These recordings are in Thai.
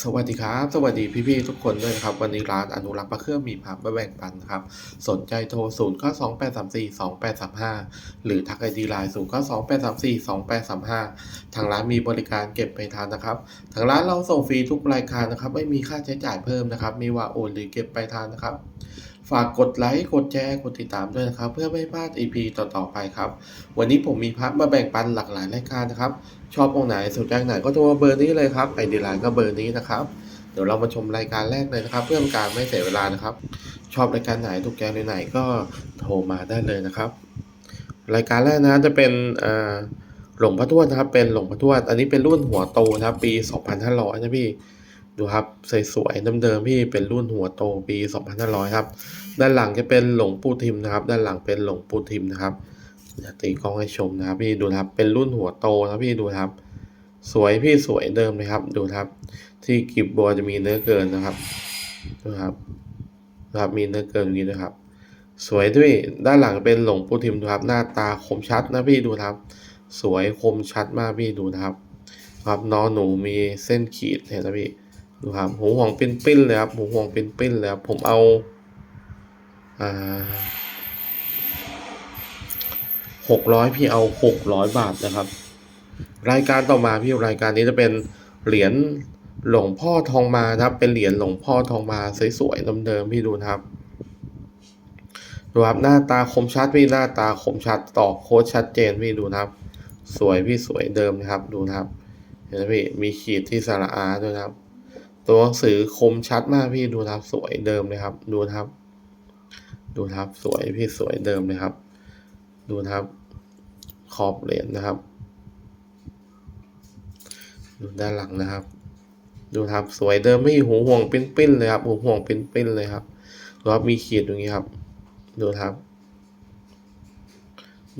สวัสดีครับ สวัสดีพี่ๆทุกคนด้วยครับ วันนี้ร้านอนุรักษ์พระเครื่องมีพระมาแบ่งปันครับ สนใจโทร0 9 2 8 3 4 2 8 3 5หรือทักไอดีไลน์0 9 2 8 3 4 2 8 3 5ทางร้านมีบริการเก็บไปทานนะครับ ทางร้านเราส่งฟรีทุกรายการนะครับ ไม่มีค่าใช้จ่ายเพิ่มนะครับไม่ว่าโอนหรือเก็บไปทานนะครับ ฝากกดไลค์กดแชร์กดติดตามด้วยนะครับ เพื่อไม่พลาด EP ต่อๆไปครับ วันนี้ผมมีพักมาแบ่งปันหลากหลายรายการนะครับ ชอบองไหนสนใจไหนก็โทรมาเบอร์นี้เลยครับไอดีไลน์ก็เบอร์นี้นะครับเดี๋ยวเรามาชมรายการแรกเลยนะครับ เพื่อเป็นการไม่เสียเวลานะครับ ชอบรายการไหนทุกแกไหนก็โทรมาได้เลยนะครับ รายการแรกนะจะเป็นหลวงพ่อทวดนะครับ เป็นหลวงพ่อทวด อันนี้เป็นรุ่นหัวโตนะครับ ปี 2500 นะพี่ ดูครับสวยๆเดิมๆพี่เป็นรุ่นหัวโตปี2500ครับ ด้านหลังจะเป็นหลงปู่ทิมนะครับ ด้านหลังเป็นหลงปู่ทิมนะครับเดี๋ยวตีกล้องให้ชมนะครับ พี่ดูครับ เป็นรุ่นหัวโตนะพี่ดูครับ สวยพี่สวยเดิมเลยครับ ดูครับ ที่กิบบัวจะมีเนื้อเกินนะครับนะครับครับมีเนื้อเกินอย่างนี้นะครับ สวยด้วยด้านหลังเป็นหลงปู่ทิมดูครับ หน้าตาคมชัดนะพี่ดูครับ สวยคมชัดมากพี่ดูนะครับ ครับนอหนูมีเส้นขีดเห็นไหมพี่ ดูครับหูห่วงเปิ้นปิ้นเลยครับหูห่วงเปิ้นปิ้นเลยครับผมเอาอ่าหกร้อยพี่เอาหกร้อยบาทนะครับ รายการต่อมาพี่รายการนี้จะเป็นเหรียญหลวงพ่อทองมาครับ เป็นเหรียญหลวงพ่อทองมาสวยๆเดิมๆพี่ดูนะครับดูครับหน้าตาคมชัดพี่หน้าตาคมชัดต่อโค้ดชัดเจนพี่ดูนะครับ สวยพี่สวยเดิมนะครับดูนะครับเห็นไหมพี่มีขีดที่สระอาด้วยนะครับ ตัวหนังสือคมชัดมากพี่ดูนะครับสวยเดิมเลยครับ ดูนะครับ ดูนะครับสวยพี่สวยเดิมเลยครับ ดูนะครับขอบเหรียญนะครับ ดูด้านหลังนะครับ ดูครับสวยเดิมไม่หูห่วงปิ้นๆเลยครับหูห่วงปิ้นๆเลยครับดูครับมีขีดตรงนี้ครับ ดูครับ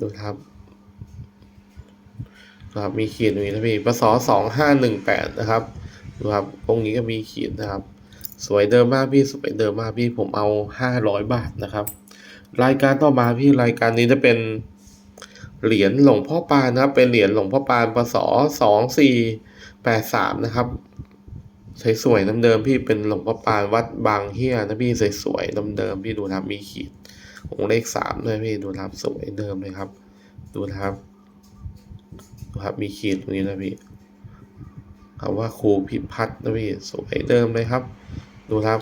ดูครับครับมีขีดตรงนี้นะพี่ปศสองห้าหนึ่งแปดนะครับ ดูครับตรงนี้ก็มีขีดนะครับ สวยเดิมมากพี่สวยเดิมมากพี่ผมเอาห้าร้อยบาทนะครับ รายการต่อมาพี่รายการนี้จะเป็นเหรียญหลวงพ่อปานนะครับ เป็นเหรียญหลวงพ่อปานปศสองสี่แปดสามนะครับสวยๆเดิมพี่เป็นหลวงพ่อปานวัดบางเฮียนะพี่สวยๆเดิมพี่ดูนะครับมีขีดองเลขสามด้วยพี่ดูนะครับสวยเดิมเลยครับ ดูนะครับดูครับมีขีดตรงนี้นะพี่ คำว่าครูพิพัฒน์นะพี่สวยเดิมเลยครับ ดูครับ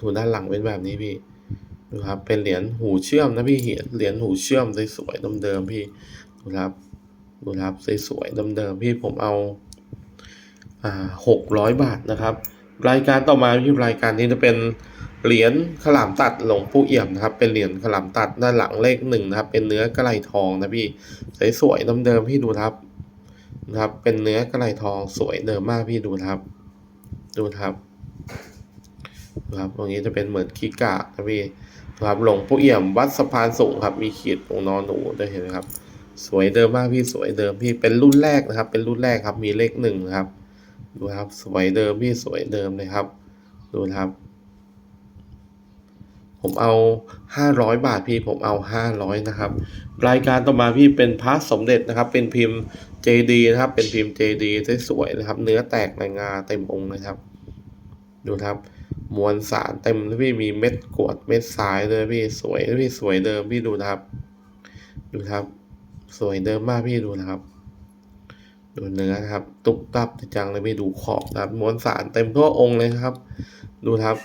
ดูด้านหลังเป็นแบบนี้พี่ดูครับ เป็นเหรียญหูเชื่อมนะพี่เหรียญเหรียญหูเชื่อมสวยๆเดิมๆพี่ดูครับดูครับสวยๆเดิมๆพี่ผมเอาอ่าหกร้อยบาทนะครับ รายการต่อมาที่รายการนี้จะเป็นเหรียญขลามตัดหลวงปู่เอี่ยมนะครับ เป็นเหรียญขลามตัดด้านหลังเลขหนึ่งนะครับ เป็นเนื้อกระไหลทองนะพี่สวยๆเดิมๆพี่ดูครับ นะครับ เป็นเนื้อกระไหลทองสวยเดิมมากพี่ดูครับ ดูครับดูครับตรงนี้จะเป็นเหมือนคีกากนะพี่ครับหลงปู่เอี่ยมวัดสะพานสูงครับ มีขีดตรงนอนหนูด้เห็นไหมครับ สวยเดิมมากพี่สวยเดิมพี่เป็นรุ่นแรกนะครับ เป็นรุ่นแรกครับ มีเลขหนึ่งนะครับ ดูครับ สวยเดิมพี่สวยเดิมเลยครับ ดูครับ ผมเอาห้าร้อยบาทพี่ผมเอาห้าร้อยนะครับ รายการต่อมาพี่เป็นพระสมเด็จนะครับ เป็นพิมพ์ JD นะครับ เป็นพิมพ์ JD สวยๆนะครับ เนื้อแตกในงาเต็มองค์นะครับ ดูครับมวลสารเต็มเลยพี่มีเม็ดกวดเม็ดทรายเลยพี่สวยพี่สวยเดิมพี่ดูนะครับ ดูครับ สวยเดิมมากพี่ดูนะครับ ดูเนื้อครับ ตุบตับจังเลยพี่ดูขอบนะครับมวลสารเต็มทั่วองค์เลยครับ ดูครับ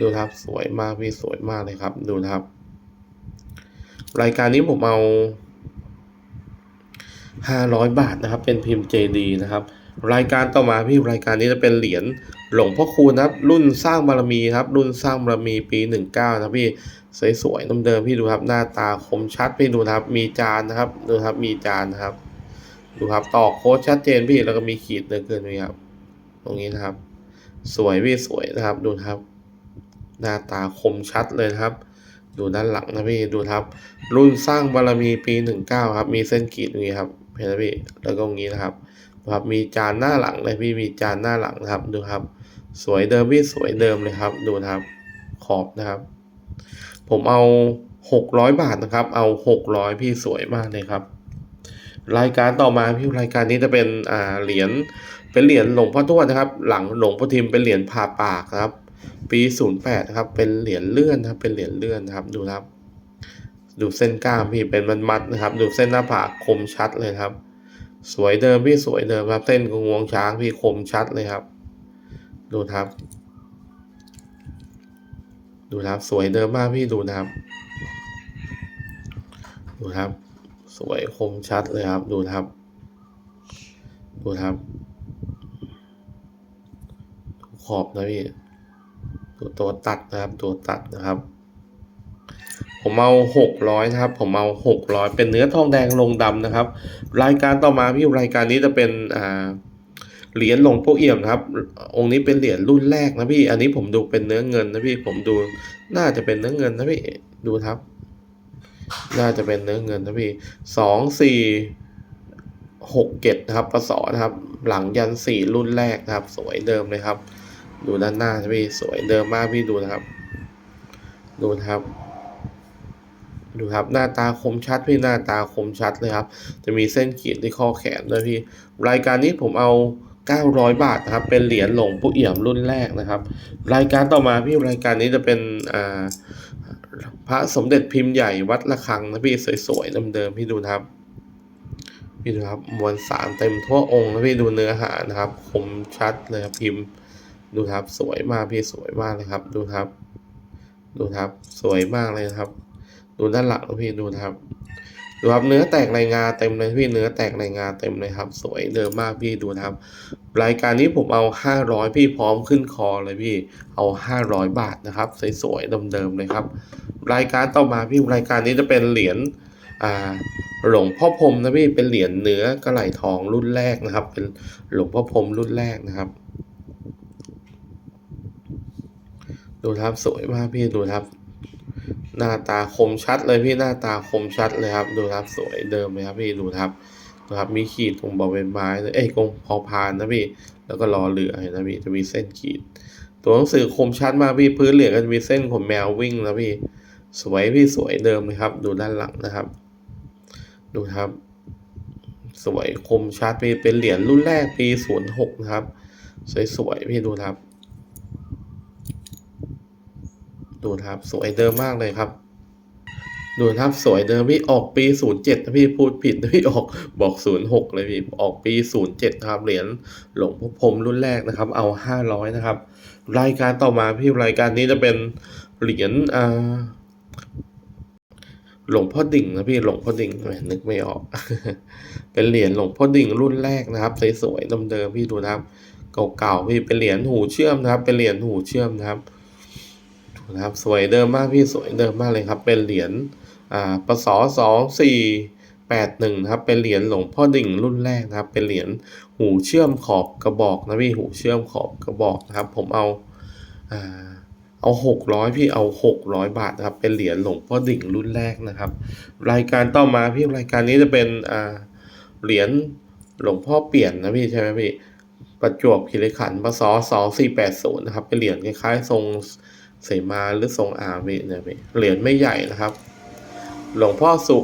ดูครับสวยมากพี่สวยมากเลยครับ ดูนะครับ รายการนี้ผมเอาห้าร้อยบาทนะครับ เป็นพิมพ์ JD นะครับ รายการต่อมาพี่รายการนี้จะเป็นเหรียญหลวงพ่อคูณครับ รุ่นสร้างบารมีครับ รุ่นสร้างบารมีปีหนึ่งเก้านะพี่สวยๆเดิมๆพี่ดูครับ หน้าตาคมชัดพี่ดูครับ มีจานนะครับดูครับมีจานนะครับ ดูครับต่อโค้ดชัดเจนพี่แล้วก็มีขีดเนื้อเกินพี่ครับ ตรงนี้นะครับ สวยพี่สวยนะครับดูครับ หน้าตาคมชัดเลยนะครับ ดูด้านหลังนะพี่ดูครับ รุ่นสร้างบารมีปีหนึ่งเก้าครับ มีเส้นขีดตรงนี้ครับเห็นไหมพี่แล้วก็ตรงนี้นะครับครับมีจานหน้าหลังเลยพี่มีจานหน้าหลังนะครับดูครับ สวยเดิมพี่สวยเดิมเลยครับดูนะครับขอบนะครับ ผมเอาหกร้อยบาทนะครับ เอาหกร้อยพี่สวยมากเลยครับรายการต่อมาพี่รายการนี้จะเป็นอ่าเหรียญเป็นเหรียญหลวงพ่อทวดนะครับ หลังหลวงพ่อทิมเป็นเหรียญผ่าปากครับ ปีศูนย์แปดนะครับ เป็นเหรียญเลื่อนนะครับ เป็นเหรียญเลื่อนนะครับ ดูครับ ดูเส้นกล้ามพี่ เป็นมันมัดนะครับ ดูเส้นหน้าผากคมชัดเลยครับ สวยเดิมพี่สวยเดิมครับ เส้นของงวงช้างพี่คมชัดเลยครับ ดูครับ ดูครับ สวยเดิมมากพี่ดูนะครับ ดูครับ สวยคมชัดเลยครับ ดูครับ ดูครับขอบนะพี่ ดูตัวตัดนะครับ ตัวตัดนะครับ ผมเอาหกร้อยนะครับ ผมเอาหกร้อยเป็นเนื้อทองแดงลงดำนะครับ รายการต่อมาพี่รายการนี้จะเป็นอ่าเหรียญหลวงปู่เอี่ยมนะครับ องค์นี้เป็นเหรียญรุ่นแรกนะพี่ อันนี้ผมดูเป็นเนื้อเงินนะพี่ ผมดูน่าจะเป็นเนื้อเงินนะพี่ ดูครับ น่าจะเป็นเนื้อเงินนะพี่สองสี่หกเกตนะครับปศนะครับ หลังยันสี่รุ่นแรกนะครับ สวยเดิมเลยครับ ดูด้านหน้าพี่สวยเดิมมากพี่ดูนะครับ ดูนะครับ ดูครับหน้าตาคมชัดพี่หน้าตาคมชัดเลยครับ จะมีเส้นขีดที่ข้อแขนด้วยพี่ รายการนี้ผมเอา 900 บาทนะครับ เป็นเหรียญหลงปู่เอี่ยมรุ่นแรกนะครับ รายการต่อมาพี่รายการนี้จะเป็นอ่าพระสมเด็จพิมพ์ใหญ่วัดระฆังนะพี่สวยๆเดิมๆพี่ดูนะครับพี่ดูครับมวลสารเต็มทั่วองค์นะพี่ดูเนื้อหานะครับ คมชัดเลยครับพิมพ์ ดูครับสวยมากพี่สวยมากเลยครับ ดูครับ ดูครับสวยมากเลยนะครับ ดูด้านหลังนะพี่ดูครับดูครับเนื้อแตกในงาเต็มเลยพี่เนื้อแตกในงาเต็มเลยครับ สวยเดิมมากพี่ดูครับ รายการนี้ผมเอา 500 พี่พร้อมขึ้นคอเลยพี่เอา 500 บาทนะครับ สวยๆเดิมๆเลยครับ รายการต่อมาพี่รายการนี้จะเป็นเหรียญอ่าหลวงพ่อพรมนะพี่เป็นเหรียญเนื้อกระไหลทองรุ่นแรกนะครับ เป็นหลวงพ่อพรมรุ่นแรกนะครับ ดูครับสวยมากพี่ดูครับ หน้าตาคมชัดเลยพี่หน้าตาคมชัดเลยครับ ดูครับสวยเดิมเลยครับพี่ดูครับดูครับมีขีดตรงบริเวณไม้เลยเอ้ยตรงพอพานนะพี่แล้วก็รอเรือเห็นนะพี่จะมีเส้นขีด ตัวหนังสือคมชัดมากพี่พื้นเหลืองก็จะมีเส้นขนแมววิ่งนะพี่ สวยพี่สวยเดิมเลยครับ ดูด้านหลังนะครับ ดูครับ สวยคมชัดพี่เป็นเหรียญรุ่นแรกปีศูนย์หกนะครับ สวยๆพี่ดูครับ ดูนะครับสวยเดิมมากเลยครับ ดูนะครับสวยเดิมพี่ออกปีศูนย์เจ็ดนะพี่พูดผิดนะพี่ออกบอกศูนย์หกเลยพี่ออกปีศูนย์เจ็ดนะครับเหรียญหลวงพ่อพรมรุ่นแรกนะครับ เอาห้าร้อยนะครับ รายการต่อมาพี่รายการนี้จะเป็นเหรียญอ่าหลวงพ่อดิ่งนะพี่หลวงพ่อดิ่งแหมนึกไม่ออก เป็นเหรียญหลวงพ่อดิ่งรุ่นแรกนะครับสวยๆเดิมๆพี่ดูนะครับ เก่าๆพี่เป็นเหรียญหูเชื่อมนะครับ เป็นเหรียญหูเชื่อมนะครับ นะครับสวยเดิมมากพี่สวยเดิมมากเลยครับ เป็นเหรียญอ่าปศสองสี่แปดหนึ่งครับเป็นเหรียญหลวงพ่อดิ่งรุ่นแรกนะครับ เป็นเหรียญหูเชื่อมขอบกระบอกนะพี่หูเชื่อมขอบกระบอกนะครับ ผมเอาอ่าเอาหกร้อยพี่เอาหกร้อยบาทนะครับ เป็นเหรียญหลวงพ่อดิ่งรุ่นแรกนะครับ รายการต่อมาพี่รายการนี้จะเป็นอ่าเหรียญหลวงพ่อเปลี่ยนนะพี่ใช่ไหมพี่ประจวบคีรีขันธ์พศสองสี่แปดศูนย์นะครับ เป็นเหรียญคล้ายๆทรง เสมาหรือทรงอาเวเนี่ยพี่เหรียญไม่ใหญ่นะครับ หลวงพ่อสุ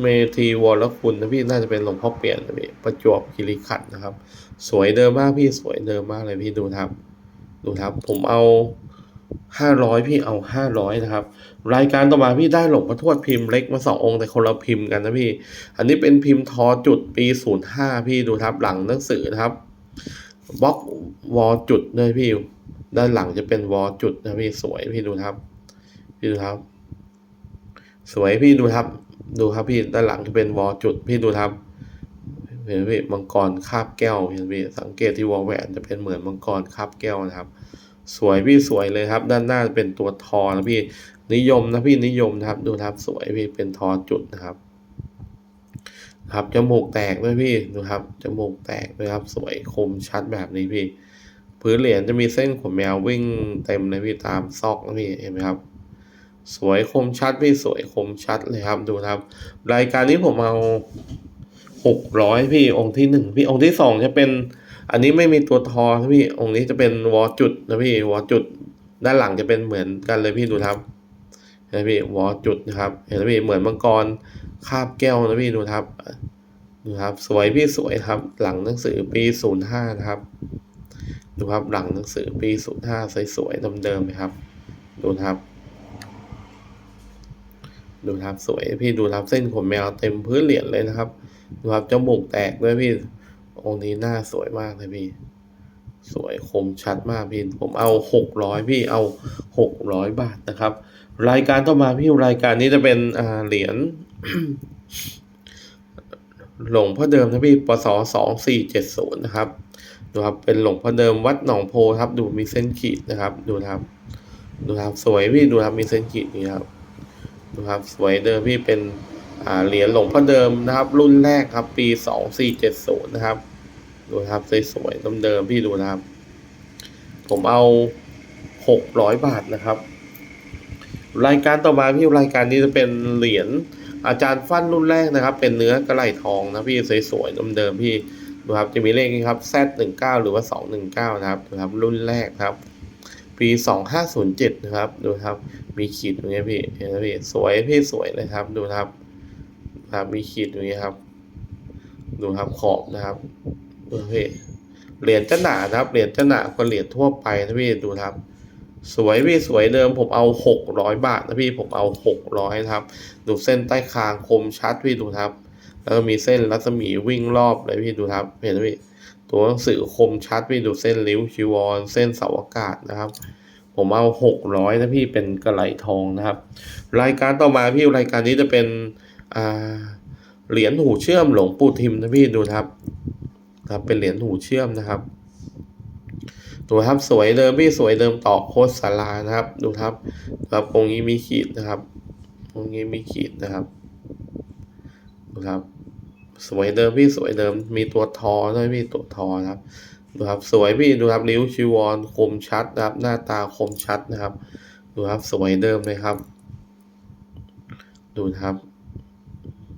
เมธีวรคุณนะพี่น่าจะเป็นหลวงพ่อเปลี่ยนนะพี่ประจวบคีรีขันนะครับ สวยเดิมมากพี่สวยเดิมมากเลยพี่ดูครับ ดูครับ ผมเอาห้าร้อยพี่เอาห้าร้อยนะครับ รายการต่อมาพี่ได้หลวงพ่อทวดพิมพ์เล็กมาสององค์แต่คนเราพิมพ์กันนะพี่ อันนี้เป็นพิมพ์ทอจุดปีศูนย์ห้าพี่ดูครับหลังหนังสือนะครับบล็อกวอจุดด้วยพี่ ด้านหลังจะเป็นวอลจุดนะพี่สวยพี่ดูครับ พี่ดูครับ สวยพี่ดูครับ ดูครับพี่ด้านหลังจะเป็นวอลจุด พี่ดูครับเห็นไหมพี่มังกรคาบแก้วเห็นไหมพี่สังเกตที่วอลแหวนจะเป็นเหมือนมังกรคาบแก้วนะครับ สวยพี่สวยเลยครับ ด้านหน้าเป็นตัวทอนะพี่นิยมนะพี่นิยมนะครับ ดูครับสวยพี่เป็นทอจุดนะครับครับจมูกแตกด้วยพี่ดูครับจมูกแตกด้วยครับ สวยคมชัดแบบนี้พี่ พื้นเหรียญจะมีเส้นขนแมววิ่งเต็มเลยพี่ตามซอกนะพี่เห็นไหมครับ สวยคมชัดพี่สวยคมชัดเลยครับดูครับ รายการนี้ผมเอาหกร้อยพี่องค์ที่หนึ่งพี่องค์ที่สองจะเป็น อันนี้ไม่มีตัวทอนะพี่องค์นี้จะเป็นวอจุดนะพี่วอจุด ด้านหลังจะเป็นเหมือนกันเลยพี่ดูครับเห็นไหมพี่วอจุดนะครับ เห็นไหมพี่เหมือนมังกรคาบแก้วนะพี่ดูครับดูครับ สวยพี่สวยครับ หลังหนังสือปีศูนย์ห้านะครับ ดูครับหลังหนังสือปีศูนย์ห้าสวยๆเดิมๆนะครับ ดูครับ ดูครับสวยพี่ดูครับเส้นขนแมวเต็มพื้นเหรียญเลยนะครับ ดูครับจมูกแตกด้วยพี่องค์นี้หน้าสวยมากเลยพี่ สวยคมชัดมากพี่ ผมเอาหกร้อยพี่เอาหกร้อยบาทนะครับ รายการต่อมาพี่รายการนี้จะเป็นอ่าเหรียญหลงพ่อเดิมนะพี่ปศสองสี่เจ็ดศูนย์นะครับ ดูครับเป็นหลวงพ่อเดิมวัดหนองโพครับ ดูมีเส้นขีดนะครับ ดูครับ ดูครับสวยพี่ดูครับมีเส้นขีดนี่ครับดูครับสวยเดิมพี่เป็นเหรียญหลวงพ่อเดิมนะครับ รุ่นแรกครับ ปีสองสี่เจ็ดศูนย์นะครับ ดูครับสวยๆเดิมๆพี่ดูนะครับ ผมเอาหกร้อยบาทนะครับ รายการต่อมาพี่รายการนี้จะเป็นเหรียญอาจารย์ฟันรุ่นแรกนะครับ เป็นเนื้อกระไหลทองนะพี่สวยๆเดิมๆพี่ ดูครับจะมีเลขนี้ครับ Z หนึ่งเก้าหรือว่าสองหนึ่งเก้านะครับดูครับ รุ่นแรกครับ ปีสองห้าศูนย์เจ็ดนะครับ ดูครับมีขีดตรงนี้พี่เห็นไหมพี่สวยพี่สวยเลยครับ ดูครับครับมีขีดตรงนี้ครับ ดูครับขอบนะครับดูพี่เหรียญจะหนานะครับเหรียญจะหนากว่าเหรียญทั่วไปนะพี่ดูครับ สวยพี่สวยเดิมผมเอาหกร้อยบาทนะพี่ผมเอาหกร้อยนะครับ ดูเส้นใต้คางคมชัดพี่ดูครับ แล้วก็มีเส้นรัศมีวิ่งรอบเลยพี่ดูครับ เห็นไหมพี่ ตัวหนังสือคมชัดพี่ดูเส้นริ้วชีวรเส้นเสาอากาศนะครับ ผมเอาหกร้อยนะพี่เป็นกระไหลทองนะครับ รายการต่อมาพี่รายการนี้จะเป็นอ่าเหรียญหูเชื่อมหลวงปู่ทิมนะพี่ดูครับ ครับเป็นเหรียญหูเชื่อมนะครับดูครับสวยเดิมพี่สวยเดิมต่อโคตรสารานะครับ ดูครับครับตรงนี้มีขีดนะครับ ตรงนี้มีขีดนะครับดูครับ สวยเดิมพี่สวยเดิม มีตัวทอด้วยพี่ตัวทอครับดูครับสวยพี่ดูครับริ้วชีวรคมชัดนะครับ หน้าตาคมชัดนะครับ ดูครับสวยเดิมเลยครับ ดูครับ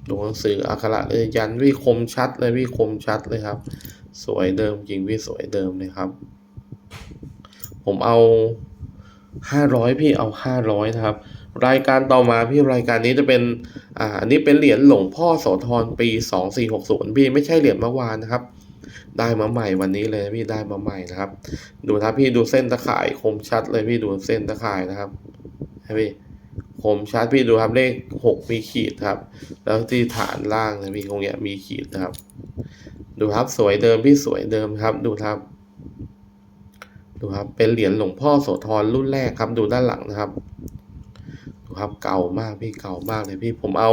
ดูหนังสืออักขระเลยยันพี่คมชัดเลยพี่คมชัดเลยครับ สวยเดิมจริงพี่สวยเดิมเลยครับ ผมเอาห้าร้อยพี่เอาห้าร้อยนะครับ รายการต่อมาพี่รายการนี้จะเป็นอ่าอันนี้เป็นเหรียญหลวงพ่อโสธรปีสองสี่หกศูนย์พี่ไม่ใช่เหรียญเมื่อวานนะครับ ได้มาใหม่วันนี้เลยพี่ได้มาใหม่นะครับ ดูนะพี่ดูเส้นตะข่ายคมชัดเลยพี่ดูเส้นตะข่ายนะครับให้พี่คมชัดพี่ดูครับเลขหกมีขีดครับ แล้วที่ฐานล่างนะพี่ตรงเนี้ยมีขีดนะครับ ดูครับสวยเดิมพี่สวยเดิมครับ ดูครับ ดูครับเป็นเหรียญหลวงพ่อโสธรรุ่นแรกครับ ดูด้านหลังนะครับ ครับเก่ามากพี่เก่ามากเลยพี่ผมเอา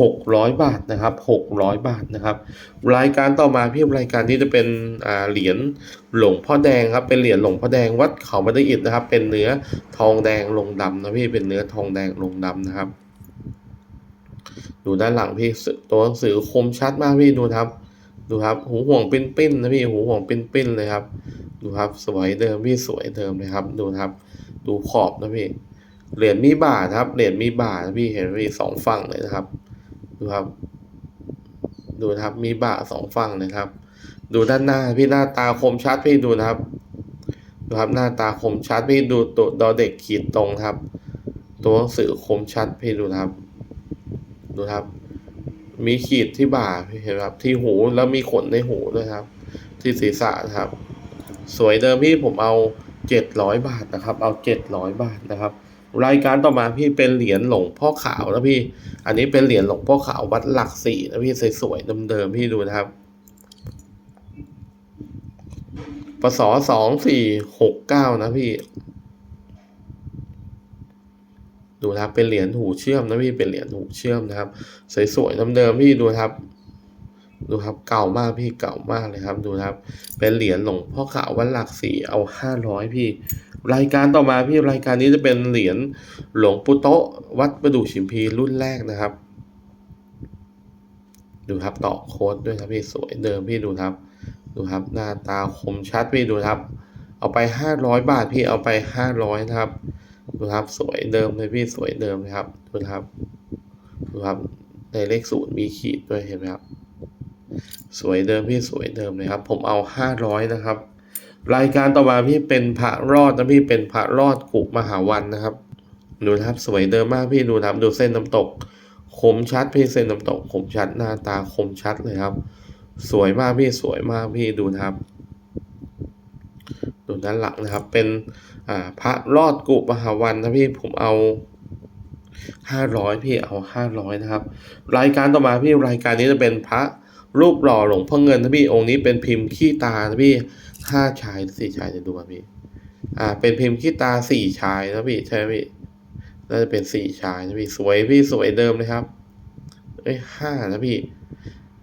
หกร้อยบาทนะครับหกร้อยบาทนะครับ รายการต่อมาพี่รายการนี้จะเป็นอ่าเหรียญหลวงพ่อแดงครับ เป็นเหรียญหลวงพ่อแดงวัดเขาบันไดอิฐนะครับ เป็นเนื้อทองแดงลงดำนะพี่เป็นเนื้อทองแดงลงดำนะครับ ดูด้านหลังพี่ตัวหนังสือคมชัดมากพี่ดูครับ ดูครับ หูห่วงปิ้นปิ้นๆนะพี่หูห่วงปิ้นปิ้นๆเลยครับ ดูครับสวยเดิมพี่สวยเดิมเลยครับ ดูครับ ดูขอบนะพี่ เหรียญมีบานะครับ เหรียญมีบานะพี่เห็นมพี่สองฝั่งเลยนะครับ ดูครับ ดูครับมีบ่าสองฝั่งนะครับ ดูด้านหน้าพี่หน้าตาคมชัดพี่ดูนะครับ ดูครับหน้าตาคมชัดพี่ดูตัวดอเด็กขีดตรงครับ ตัวหนังสือคมชัดพี่ดูนะครับ ดูครับ มีขีดที่บ่าพี่เห็นครับ ที่หูแล้วมีขนในหูด้วยครับ ที่ศีรษะครับ สวยเดิมพี่ผมเอาเจ็ดร้อยบาทนะครับ เอาเจ็ดร้อยบาทนะครับ รายการต่อมาพี่เป็นเหรียญหลวงพ่อขาวนะพี่ อันนี้เป็นเหรียญหลวงพ่อขาววัดหลักสี่นะพี่สวยๆเดิมๆพี่ดูนะครับปศสองสี่หกเก้านะพี่ ดูนะครับเป็นเหรียญหูเชื่อมนะพี่เป็นเหรียญหูเชื่อมนะครับ สวยๆเดิมๆพี่ดูนะครับ ดูครับเก่ามากพี่เก่ามากเลยครับดูครับ เป็นเหรียญหลวงพ่อขาววัดหลักสี่เอาห้าร้อยพี่ รายการต่อมาพี่รายการนี้จะเป็นเหรียญหลวงปู่โตะวัดประดู่ชิมพีรุ่นแรกนะครับ ดูครับต่อโค้ดด้วยครับพี่สวยเดิมพี่ดูครับ ดูครับหน้าตาคมชัดพี่ดูครับ เอาไปห้าร้อยบาทพี่เอาไปห้าร้อยนะครับ ดูครับสวยเดิมเลยพี่สวยเดิมเลยครับดูครับดูครับในเลขศูนย์มีขีดด้วยเห็นไหมครับ สวยเดิมพี่สวยเดิมเลยครับ ผมเอาห้าร้อยนะครับ รายการต่อมาพี่เป็นพระรอดนะพี่เป็นพระรอดกุมหาวันนะครับ ดูนะครับสวยเดิมมากพี่ดูนะครับดูเส้นน้ำตกคมชัดพี่เส้นน้ำตกคมชัดหน้าตาคมชัดเลยครับ สวยมากพี่สวยมากพี่ดูนะครับดูด้านหลังนะครับ เป็นพระรอดกุมหาวันนะพี่ผมเอาห้าร้อยพี่เอาห้าร้อยนะครับ รายการต่อมาพี่รายการนี้จะเป็นพระ รูปหล่อหลวงพ่อเงินนะพี่องค์นี้เป็นพิมพ์ขี้ตานะพี่ห้าชายสี่ชายจะดูครับพี่ อ่า เป็นพิมพ์ขี้ตาสี่ชายนะพี่ใช่ไหมพี่น่าจะเป็นสี่ชายนะพี่สวยพี่สวยเดิมเลยครับเอ้ยห้านะพี่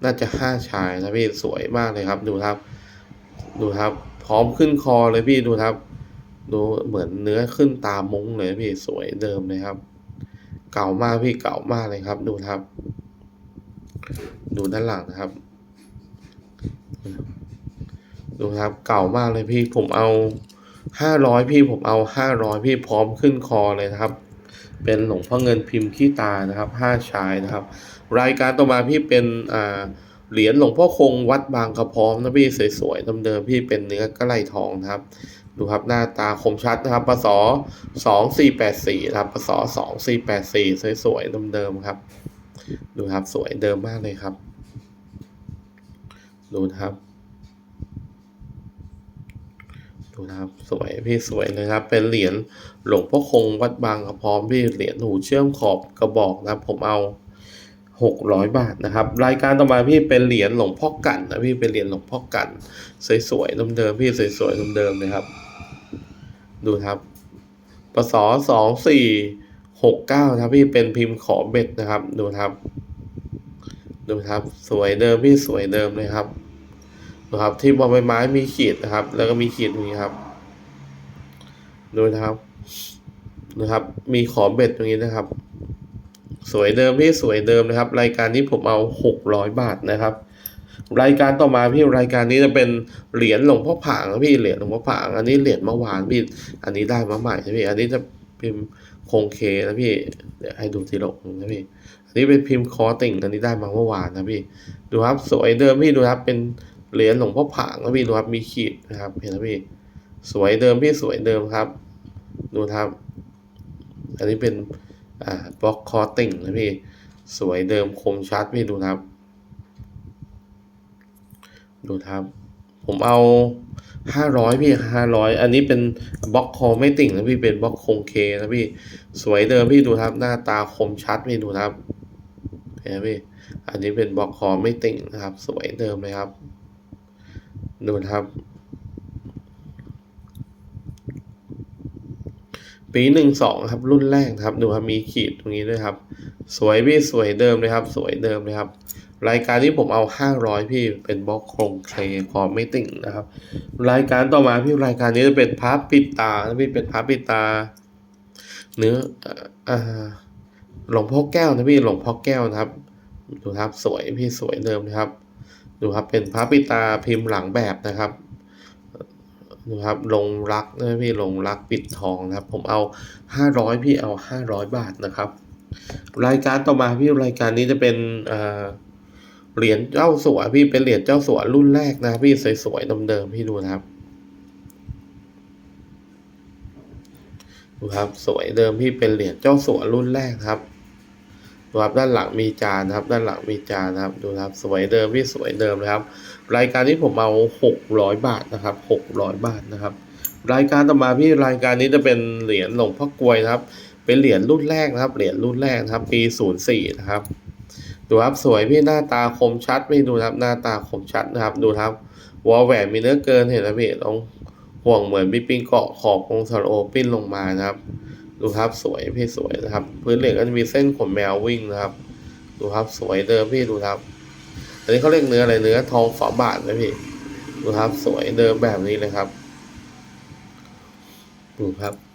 น่าจะห้าชายนะพี่สวยมากเลยครับดูครับ ดูครับ พร้อมขึ้นคอเลยพี่ดูครับ ดูเหมือนเนื้อขึ้นตามมุ้งเลยพี่สวยเดิมเลยครับ เก่ามากพี่เก่ามากเลยครับ ดูครับ ดูด้านหลังนะครับ ดูครับเก่ามากเลยพี่ผมเอาห้าร้อยพี่ผมเอาห้าร้อยพี่พร้อมขึ้นคอเลยนะครับ เป็นหลวงพ่อเงินพิมพ์ขี้ตานะครับห้าชายนะครับ รายการต่อมาพี่เป็นอ่าเหรียญหลวงพ่อคงวัดบางกระพร้อมนะพี่สวยๆเดิมๆพี่เป็นเนื้อกระไหลทองนะครับ ดูครับหน้าตาคมชัดนะครับปศสองสี่แปดสี่ครับปศสองสี่แปดสี่สวยๆเดิมๆครับ ดูครับสวยเดิมมากเลยครับ ดูครับ ดูครับสวยพี่สวยเลยครับ เป็นเหรียญหลวงพ่อคงวัดบางกระพร้อมพี่เหรียญหูเชื่อมขอบกระบอกนะครับผมเอาหกร้อยบาทนะครับ รายการต่อมาพี่เป็นเหรียญหลวงพ่อกันนะพี่เป็นเหรียญหลวงพ่อกัน สวยๆเดิมๆพี่สวยๆเดิมๆเลยครับ ดูครับปศสองสี่ หกเก้านะครับพี่เป็นพิมพ์ขอเบ็ดนะครับ ดูครับ ดูครับ สวยเดิมพี่สวยเดิมเลยครับนะครับ ที่บอใบไม้มีขีดนะครับ แล้วก็มีขีดตรงนี้ครับ ดูนะครับนะครับ มีขอเบ็ดตรงนี้นะครับ สวยเดิมพี่สวยเดิมนะครับ รายการนี้ผมเอาหกร้อยบาทนะครับ รายการต่อมาพี่รายการนี้จะเป็นเหรียญหลวงพ่อผางนะพี่เหรียญหลวงพ่อผาง อันนี้เหรียญเมื่อวานพี่ อันนี้ได้มาใหม่นะพี่อันนี้จะพิมพ์ คงเคนะพี่ เดี๋ยวให้ดูทีละองค์นะพี่ อันนี้เป็นพิมพ์คอติ่งอันนี้ได้มาเมื่อวานนะพี่ ดูครับสวยเดิมพี่ดูครับเป็นเหรียญหลวงพ่อผางนะพี่ดูครับมีขีดนะครับเห็นไหมพี่ สวยเดิมพี่สวยเดิมครับ ดูครับ อันนี้เป็นอ่าบล็อกคอติ่งนะพี่ สวยเดิมคมชัดพี่ดูครับ ดูครับ ผมเอาห้าร้อยพี่ห้าร้อยอันนี้เป็นบล็อกคอไม่ติ่งนะพี่เป็นบล็อกคงเคนะพี่สวยเดิมพี่ดูครับหน้าตาคมชัดพี่ดูครับเห็นไหมพี่อันนี้เป็นบล็อกคอไม่ติ่งนะครับ สวยเดิมเลยครับ ดูนะครับ ปีหนึ่งสองครับ รุ่นแรกครับ ดูครับมีขีดตรงนี้ด้วยครับ สวยพี่สวยเดิมเลยครับ สวยเดิมเลยครับ รายการนี้ผมเอาห้าร้อยพี่เป็นบล็อกโครงเคลคอไม่ติ่งนะครับ รายการต่อมาพี่รายการนี้จะเป็นพับปิดตาพี่เป็นพับปิดตา เนื้ออ่าหลวงพ่อแก้วนะพี่หลวงพ่อแก้วนะครับ ดูครับสวยพี่สวยเดิมนะครับ ดูครับเป็นพระปิตาพิมพ์หลังแบบนะครับดูครับลงรักนะพี่ลงรักปิดทองนะครับ ผมเอาห้าร้อยพี่เอาห้าร้อยบาทนะครับ รายการต่อมาพี่รายการนี้จะเป็นอ่า เหรียญเจ้าสัวพี่เป็นเหรียญเจ้าสัวรุ่นแรกนะพี่สวยๆเดิมๆพี่ดูนะครับดูครับสวยเดิมพี่เป็นเหรียญเจ้าสัวรุ่นแรกครับดูครับด้านหลังมีจานครับ ด้านหลังมีจานครับ ดูครับ สวยเดิมพี่สวยเดิมนะครับ รายการนี้ผมเอาหกร้อยบาทนะครับหกร้อยบาทนะครับ รายการต่อมาพี่รายการนี้จะเป็นเหรียญหลวงพ่อกลวยนะครับ เป็นเหรียญรุ่นแรกนะครับ เหรียญรุ่นแรกนะครับ ปีศูนย์สี่นะครับ ดูครับสวยพี่หน้าตาคมชัดพี่ดูครับหน้าตาคมชัดนะครับ ดูครับวอลแหวนมีเนื้อเกินเห็นไหมพี่ต้องห่วงเหมือนพี่ปิ้งเกาะขอบองศาโอปิ้นลงมานะครับ ดูครับสวยพี่สวยนะครับ พื้นเหล็กก็จะมีเส้นขนแมววิ่งนะครับ ดูครับสวยเดิมพี่ดูครับ อันนี้เขาเรียกเนื้ออะไรเนื้อทองฝาบาทนะพี่ดูครับสวยเดิมแบบนี้เลยครับดูครับ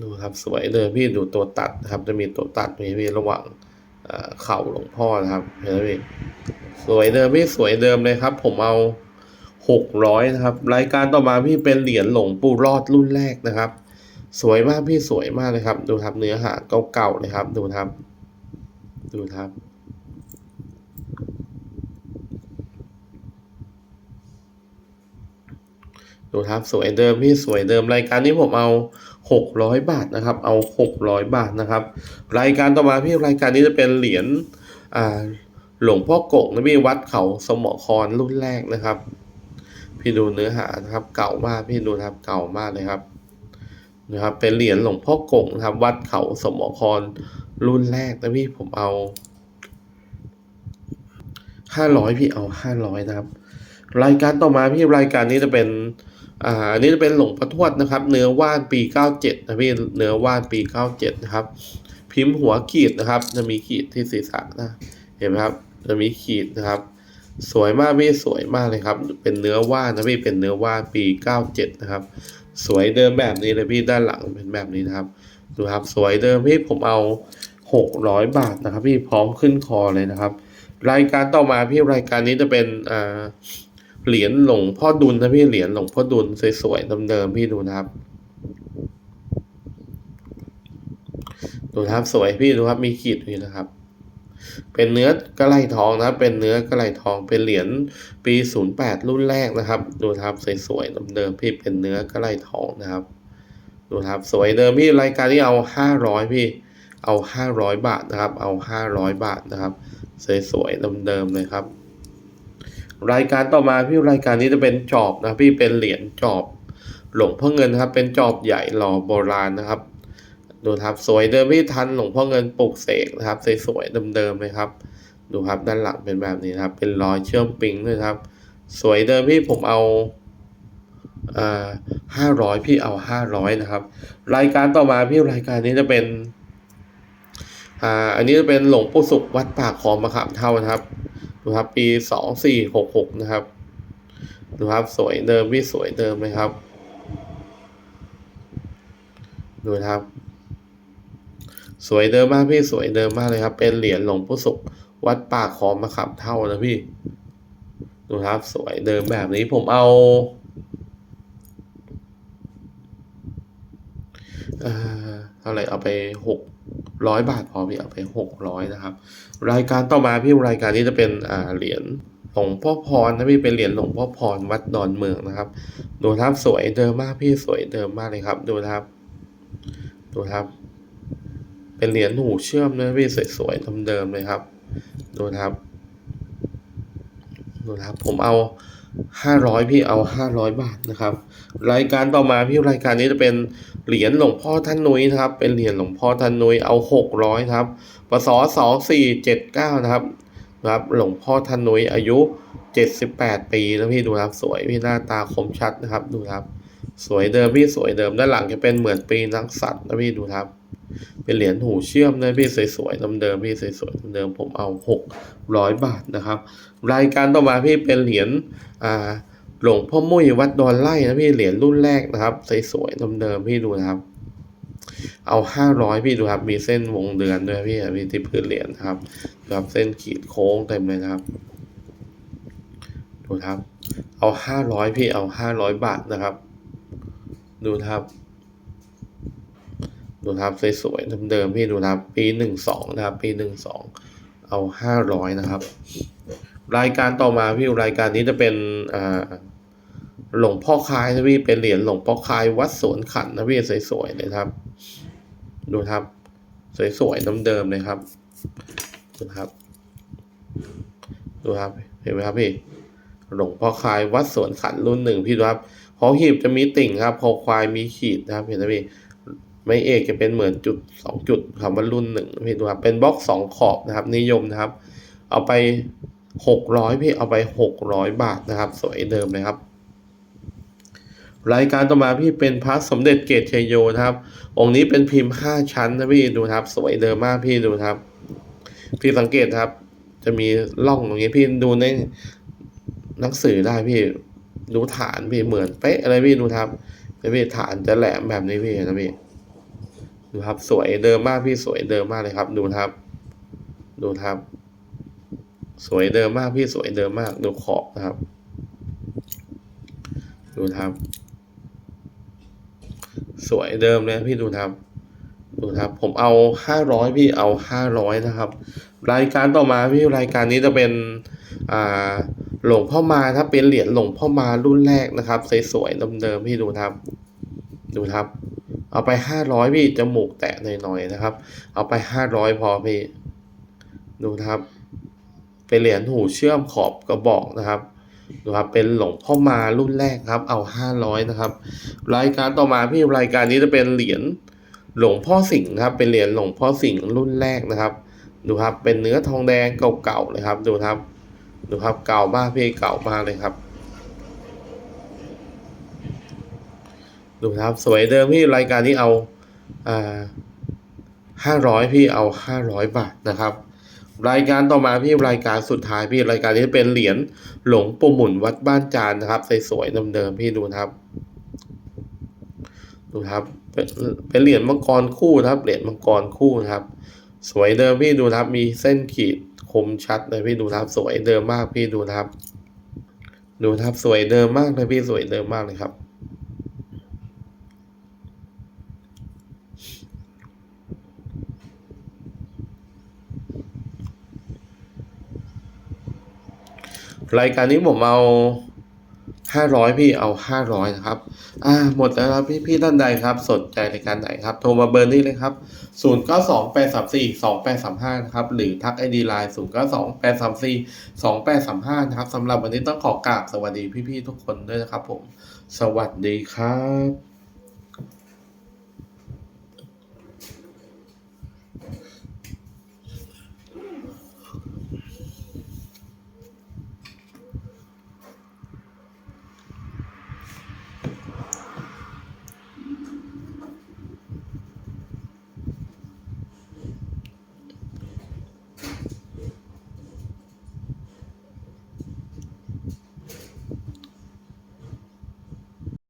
ดูครับสวยเดิมพี่ดูตัวตัดนะครับ จะมีตัวตัดมีพี่ระหว่างเข่าหลวงพ่อนะครับเห็นไหมพี่สวยเดิมพี่สวยเดิมเลยครับ ผมเอาหกร้อยนะครับ รายการต่อมาพี่เป็นเหรียญหลวงปู่รอดรุ่นแรกนะครับ สวยมากพี่สวยมากเลยครับ ดูครับเนื้อหาเก่าๆเลยครับ ดูครับ ดูครับดดูครับสวยเดิมพี่สวยเดิมรายการนี้ผมเอา หกร้อยบาทนะครับ เอาหกร้อยบาทนะครับ รายการต่อมาพี่รายการนี้จะเป็นเหรียญอ่าหลวงพ่อกงนะพี่วัดเขาสมอครรุ่นแรกนะครับ พี่ดูเนื้อหานะครับ เก่ามากพี่ดูนะครับเก่ามากเลยครับนะครับ เป็นเหรียญหลวงพ่อกงนะครับ วัดเขาสมอครรุ่นแรกนะพี่ผมเอาห้าร้อยพี่เอาห้าร้อยนะครับ รายการต่อมาพี่รายการนี้จะเป็น อ่าอันนี้จะเป็นหลงพ่อทวดนะครับ เนื้อว่านปี 97 นะพี่เนื้อว่านปี 97 นะครับ พิมพ์หัวขีดนะครับ จะมีขีดที่ศีรษะนะเห็นไหมครับ จะมีขีดนะครับ สวยมากพี่สวยมากเลยครับ เป็นเนื้อว่านนะพี่เป็นเนื้อว่านปี 97 นะครับ สวยเดิมแบบนี้เลยพี่ด้านหลังเป็นแบบนี้นะครับดูครับ สวยเดิมพี่ผมเอา 600 บาทนะครับ พี่พร้อมขึ้นคอเลยนะครับ รายการต่อมาพี่รายการนี้จะเป็นอ่า เหรียญหลวงพ่อดุลนะพี่เหรียญหลวงพ่อดุลสวยๆเดิมๆพี่ดูนะครับ ดูครับสวยพี่ดูครับมีขีดอยู่นะครับ เป็นเนื้อกระไหลทองนะครับเป็นเนื้อกระไหลทองเป็นเหรียญปี 08 รุ่นแรกนะครับ ดูครับสวยๆเดิมๆพี่เป็นเนื้อกระไหลทองนะครับ ดูครับสวยเดิมพี่รายการนี้เอา 500 พี่ เอา 500 บาทนะครับ เอา 500 บาทนะครับสวยๆเดิมๆเลยครับ รายการต่อมาพี่รายการนี้จะเป็นจอบนะพี่เป็นเหรียญจอบ หลวงพ่อเงินนะครับ เป็นจอบใหญ่หล่อโบราณนะครับ ดูครับสวยเดิมพี่ทันหลวงพ่อเงินปลูกเสกนะครับสวยๆเดิมๆเลยครับ ดูครับด้านหลังเป็นแบบนี้นครับ เป็นรอยเชื่อมปิงด้วยครับ สวยเดิมพี่ผมเอาอ่าห้าร้อยพี่เอาห้าร้อยนะครับ รายการต่อมาพี่รายการนี้จะเป็นอ่าอันนี้จะเป็นหลวงปู่สุขวัดปากคลองมะขามเท่านะครับ ดูครับ ปีสองสี่หกหกนะครับดูครับสวยเดิมพี่สวยเดิมไหมครับ ดูครับ สวยเดิมมากพี่สวยเดิมมากเลยครับ เป็นเหรียญหลวงปู่ศุกวัดป่าคอมะขามเท่านะพี่ ดูครับ สวยเดิมแบบนี้ผมเอาเอ่อเท่าไหร่เอาไปหก ร้อยบาทพอพี่เอาไปหกร้อยนะครับ รายการต่อมาพี่รายการนี้จะเป็นอ่าเหรียญหลวงพ่อพรนะพี่เป็นเหรียญหลวงพ่อพรวัดดอนเมืองนะครับ ดูครับสวยเดิมมากพี่สวยเดิมมากเลยครับ ดูครับ ดูครับ เป็นเหรียญหูเชื่อมนะพี่สวยๆเดิมๆเลยครับ ดูครับ ดูครับผมเอา ห้าร้อยพี่เอาห้าร้อยบาทนะครับ รายการต่อมาพี่รายการนี้จะเป็นเหรียญหลวงพ่อท่านนุ้ยนะครับ เป็นเหรียญหลวงพ่อท่านนุ้ยเอาหกร้อยครับปศสองสี่เจ็ดเก้านะครับนะครับหลวงพ่อท่านนุ้ยอายุเจ็ดสิบแปดปีแล้วพี่ดูครับสวยพี่หน้าตาคมชัดนะครับดูครับ สวยเดิมพี่สวยเดิมด้านหลังจะเป็นเหมือนปีนักสัตว์นะพี่ดูครับ เป็นเหรียญหูเชื่อมนะพี่สวยๆเดิมๆพี่สวยๆเดิมผมเอาหกร้อยบาทนะครับ รายการต่อมาพี่เป็นเหรียญอ่าหลวงพ่อมุ้ยวัดดอนไร่นะพี่เหรียญรุ่นแรกนะครับสวยๆเดิมๆพี่ดูนะครับ เอาห้าร้อยพี่ดูครับ มีเส้นวงเดือนด้วยพี่มีที่พื้นเหรียญนะครับครับเส้นขีดโค้งเต็มเลยนะครับ ดูครับ เอาห้าร้อยพี่เอาห้าร้อยบาทนะครับ ดูครับ ดูครับสวยๆเดิมๆพี่ดูครับ ปีหนึ่งสองนะครับปีหนึ่งสองเอาห้าร้อยนะครับ รายการต่อมาพี่รายการนี้จะเป็นอ่าหลวงพ่อคายนะพี่เป็นเหรียญหลวงพ่อคายวัดสวนขันนะพี่สวยๆเลยครับ ดูครับ สวยๆน้ำเดิมเลยครับดูครับ ดูครับ เห็นไหมครับพี่หลวงพ่อคายวัดสวนขันรุ่นหนึ่งพี่ดูครับพอหีบจะมีติ่งครับพอควายมีขีดนะครับเห็นไหมพี่ ไม่เอกจะเป็นเหมือนจุดสองจุดคำว่ารุ่นหนึ่งพี่ดูครับเป็นบล็อกสองขอบนะครับ นิยมนะครับ เอาไปหกร้อยพี่เอาไปหกร้อยบาทนะครับ สวยเดิมเลยครับ รายการต่อมาพี่เป็นพระสมเด็จเกตเชยโยนะครับ องค์นี้เป็นพิมพ์ห้าชั้นนะพี่ดูครับ สวยเดิมมากพี่ดูครับ พี่สังเกตครับ จะมีร่องตรงนี้พี่ดูในหนังสือได้พี่ดูฐานพี่เหมือนเป๊ะอะไรพี่ดูครับพี่ฐานจะแหลมแบบนี้พี่นะพี่ ดูครับ สวยเดิมมากพี่สวยเดิมมากเลยครับ ดูนะครับ ดูนะครับ สวยเดิมมากพี่สวยเดิมมาก ดูขอบนะครับ ดูนะครับ สวยเดิมเลยพี่ดูนะครับดูนะครับ ผมเอาห้าร้อยพี่เอาห้าร้อยนะครับ รายการต่อมาพี่รายการนี้จะเป็นอ่าหลวงพ่อมาถ้าเป็นเหรียญหลวงพ่อมารุ่นแรกนะครับสวยๆเดิมๆพี่ดูนะครับ ดูครับ เอาไปห้าร้อยพี่จมูกแตะหน่อยๆนะครับ เอาไปห้าร้อยพอพี่ ดูครับ เป็นเหรียญหูเชื่อมขอบกระบอกนะครับดูครับเป็นหลวงพ่อมารุ่นแรกครับ เอาห้าร้อยนะครับ รายการต่อมาพี่รายการนี้จะเป็นเหรียญหลวงพ่อสิงห์ครับ เป็นเหรียญหลวงพ่อสิงห์รุ่นแรกนะครับ ดูครับเป็นเนื้อทองแดงเก่าๆเลยครับ ดูครับ ดูครับเก่ามากพี่เก่ามากเลยครับ ดูครับสวยเดิมพี่รายการนี้เอาอ่าห้าร้อยพี่เอาห้าร้อยบาทนะครับ รายการต่อมาพี่รายการสุดท้ายพี่รายการนี้เป็นเหรียญหลงปูหมุนวัดบ้านจานนะครับสวยๆเดิมๆพี่ดูครับ ดูครับ เป็นเป็นเหรียญมังกรคู่นะครับ เหรียญมังกรคู่นะครับ สวยเดิมพี่ดูครับ มีเส้นขีดคมชัดเลยพี่ดูครับ สวยเดิมมากพี่ดูครับ ดูครับสวยเดิมมากเลยพี่สวยเดิมมากเลยครับ รายการนี้ผมเอาห้าร้อยพี่เอาห้าร้อยนะครับ อ่า หมดแล้วครับพี่พี่ท่านใดครับ สนใจรายการไหนครับ โทรมาเบอร์นี้เลยครับศูนย์เก้าสองแปดสามสี่สองแปดสามห้านะครับ หรือทักไอดีไลน์ศูนย์เก้าสองแปดสามสี่สองแปดสามห้านะครับสำหรับวันนี้ต้องขอกราบสวัสดีพี่ๆทุกคนด้วยนะครับผม สวัสดีครับ